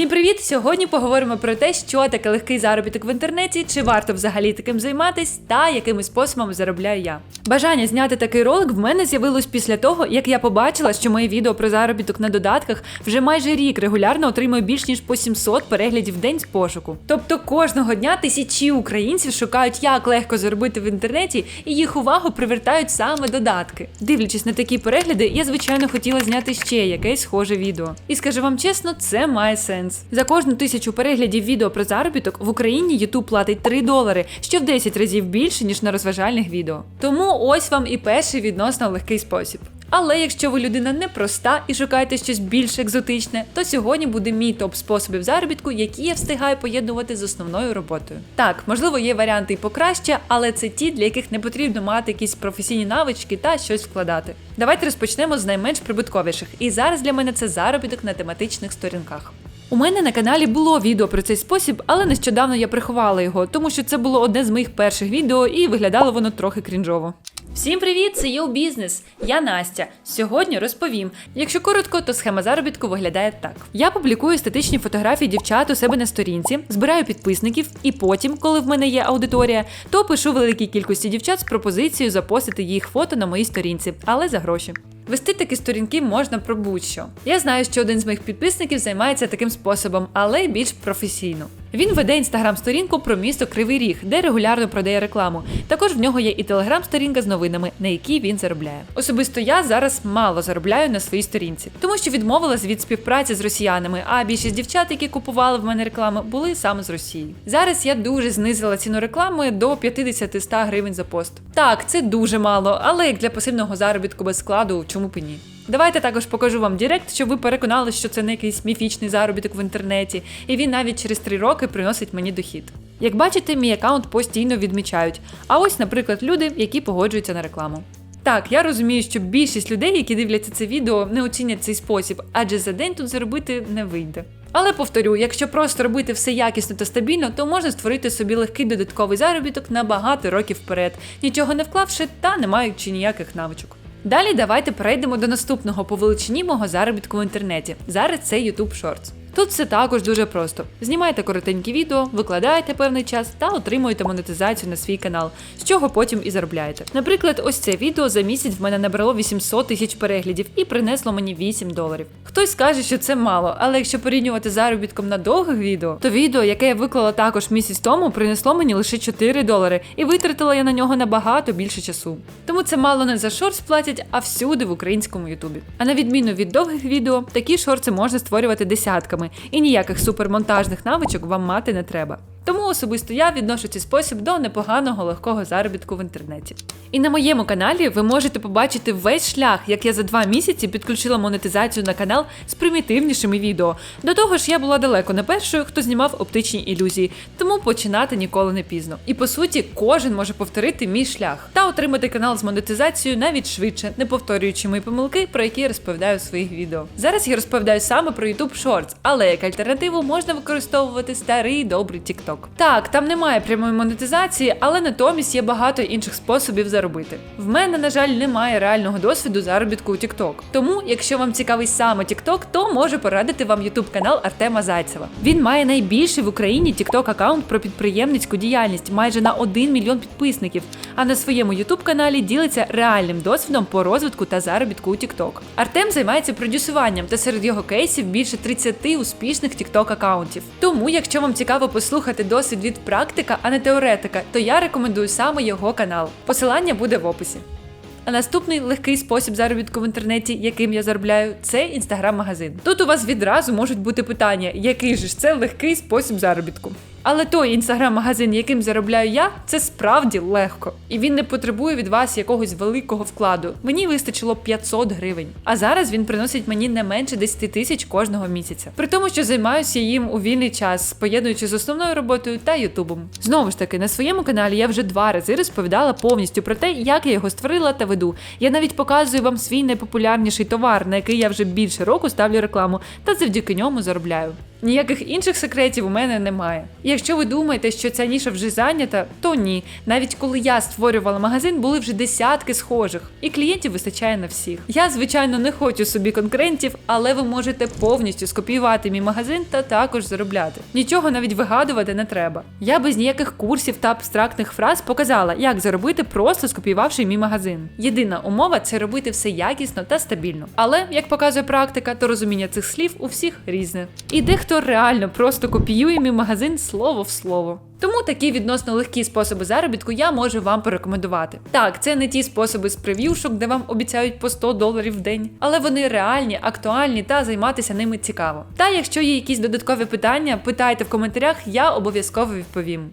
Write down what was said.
Всім привіт! Сьогодні поговоримо про те, що таке легкий заробіток в інтернеті, чи варто взагалі таким займатись, та якими способами заробляю я. Бажання зняти такий ролик в мене з'явилось після того, як я побачила, що моє відео про заробіток на додатках вже майже рік регулярно отримує більш ніж по 700 переглядів в день з пошуку. Тобто кожного дня тисячі українців шукають, як легко заробити в інтернеті, і їх увагу привертають саме додатки. Дивлячись на такі перегляди, я звичайно хотіла зняти ще якесь схоже відео. І скажу вам чесно, це має сенс. За кожну тисячу переглядів відео про заробіток в Україні YouTube платить 3 долари, що в 10 разів більше, ніж на розважальних відео. Тому ось вам і перший відносно легкий спосіб. Але якщо ви людина непроста і шукаєте щось більш екзотичне, то сьогодні буде мій топ способів заробітку, які я встигаю поєднувати з основною роботою. Так, можливо, є варіанти і покраще, але це ті, для яких не потрібно мати якісь професійні навички та щось вкладати. Давайте розпочнемо з найменш прибутковіших. І зараз для мене це заробіток на тематичних сторінках. У мене на каналі було відео про цей спосіб, але нещодавно я приховала його, тому що це було одне з моїх перших відео і виглядало воно трохи крінжово. Всім привіт! Це Йоу Бізнес. Я Настя. Сьогодні розповім. Якщо коротко, то схема заробітку виглядає так: я публікую естетичні фотографії дівчат у себе на сторінці, збираю підписників, і потім, коли в мене є аудиторія, то пишу великій кількості дівчат з пропозицією запостити їх фото на моїй сторінці, але за гроші. Вести такі сторінки можна про будь-що. Я знаю, що один з моїх підписників займається таким способом, але більш професійно. Він веде інстаграм-сторінку про місто Кривий Ріг, де регулярно продає рекламу. Також в нього є і телеграм-сторінка з новинами, на якій він заробляє. Особисто я зараз мало заробляю на своїй сторінці, тому що відмовилась від співпраці з росіянами. А більшість дівчат, які купували в мене рекламу, були саме з Росії. Зараз я дуже знизила ціну реклами до 50-100 гривень за пост. Так, це дуже мало, але як для пасивного заробітку без складу, чому б і ні. Давайте також покажу вам Директ, щоб ви переконали, що це не якийсь міфічний заробіток в інтернеті, і він навіть через 3 роки приносить мені дохід. Як бачите, мій аккаунт постійно відмічають. А ось, наприклад, люди, які погоджуються на рекламу. Так, я розумію, що більшість людей, які дивляться це відео, не оцінять цей спосіб, адже за день тут заробити не вийде. Але повторю, якщо просто робити все якісно та стабільно, то можна створити собі легкий додатковий заробіток на багато років вперед, нічого не вклавши та не маючи ніяких навичок. Далі давайте перейдемо до наступного по величині мого заробітку в інтернеті. Зараз це YouTube Shorts. Тут все також дуже просто. Знімайте коротенькі відео, викладаєте певний час та отримуєте монетизацію на свій канал, з чого потім і заробляєте. Наприклад, ось це відео за місяць в мене набрало 800 тисяч переглядів і принесло мені 8 доларів. Хтось скаже, що це мало, але якщо порівнювати заробітком на довгих відео, то відео, яке я виклала також місяць тому, принесло мені лише 4 долари, і витратила я на нього набагато більше часу. Тому це мало не за шорт платять, а всюди в українському Ютубі. А на відміну від довгих відео, такі шорти можна створювати десятками і ніяких супермонтажних навичок вам мати не треба. Тому особисто я відношу цей спосіб до непоганого легкого заробітку в інтернеті. І на моєму каналі ви можете побачити весь шлях, як я за два місяці підключила монетизацію на канал з примітивнішими відео. До того ж, я була далеко не першою, хто знімав оптичні ілюзії, тому починати ніколи не пізно. І по суті, кожен може повторити мій шлях та отримати канал з монетизацією навіть швидше, не повторюючи мої помилки, про які я розповідаю в своїх відео. Зараз я розповідаю саме про YouTube Shorts, але як альтернативу можна використовувати старий добрий TikTok. Так, там немає прямої монетизації, але натомість є багато інших способів заробити. В мене, на жаль, немає реального досвіду заробітку у TikTok. Тому, якщо вам цікавий саме TikTok, то можу порадити вам YouTube канал Артема Зайцева. Він має найбільший в Україні TikTok аккаунт про підприємницьку діяльність, майже на 1 мільйон підписників. А на своєму YouTube каналі ділиться реальним досвідом по розвитку та заробітку у TikTok. Артем займається продюсуванням та серед його кейсів більше 30 успішних TikTok аккаунтів. Тому, якщо вам цікаво послухати досвід від практика, а не теоретика, то я рекомендую саме його канал. Посилання буде в описі. А наступний легкий спосіб заробітку в інтернеті, яким я заробляю, це інстаграм-магазин. Тут у вас відразу можуть бути питання, який же ж це легкий спосіб заробітку. Але той інстаграм-магазин, яким заробляю я, це справді легко. І він не потребує від вас якогось великого вкладу. Мені вистачило 500 гривень. А зараз він приносить мені не менше 10 тисяч кожного місяця. При тому, що займаюся їм у вільний час, поєднуючи з основною роботою та ютубом. Знову ж таки, на своєму каналі я вже два рази розповідала повністю про те, як я його створила та веду. Я навіть показую вам свій найпопулярніший товар, на який я вже більше року ставлю рекламу, та завдяки ньому заробляю. Ніяких інших секретів у мене немає. І якщо ви думаєте, що ця ніша вже зайнята, то ні. Навіть коли я створювала магазин, були вже десятки схожих, і клієнтів вистачає на всіх. Я, звичайно, не хочу собі конкурентів, але ви можете повністю скопіювати мій магазин та також заробляти. Нічого навіть вигадувати не треба. Я без ніяких курсів та абстрактних фраз показала, як заробити, просто скопіювавши мій магазин. Єдина умова це робити все якісно та стабільно. Але як показує практика, то розуміння цих слів у всіх різне. І дехто реально просто копіює мій магазин слово в слово. Тому такі відносно легкі способи заробітку я можу вам порекомендувати. Так, це не ті способи з прев'юшок, де вам обіцяють по 100 доларів в день, але вони реальні, актуальні та займатися ними цікаво. Та якщо є якісь додаткові питання, питайте в коментарях, я обов'язково відповім.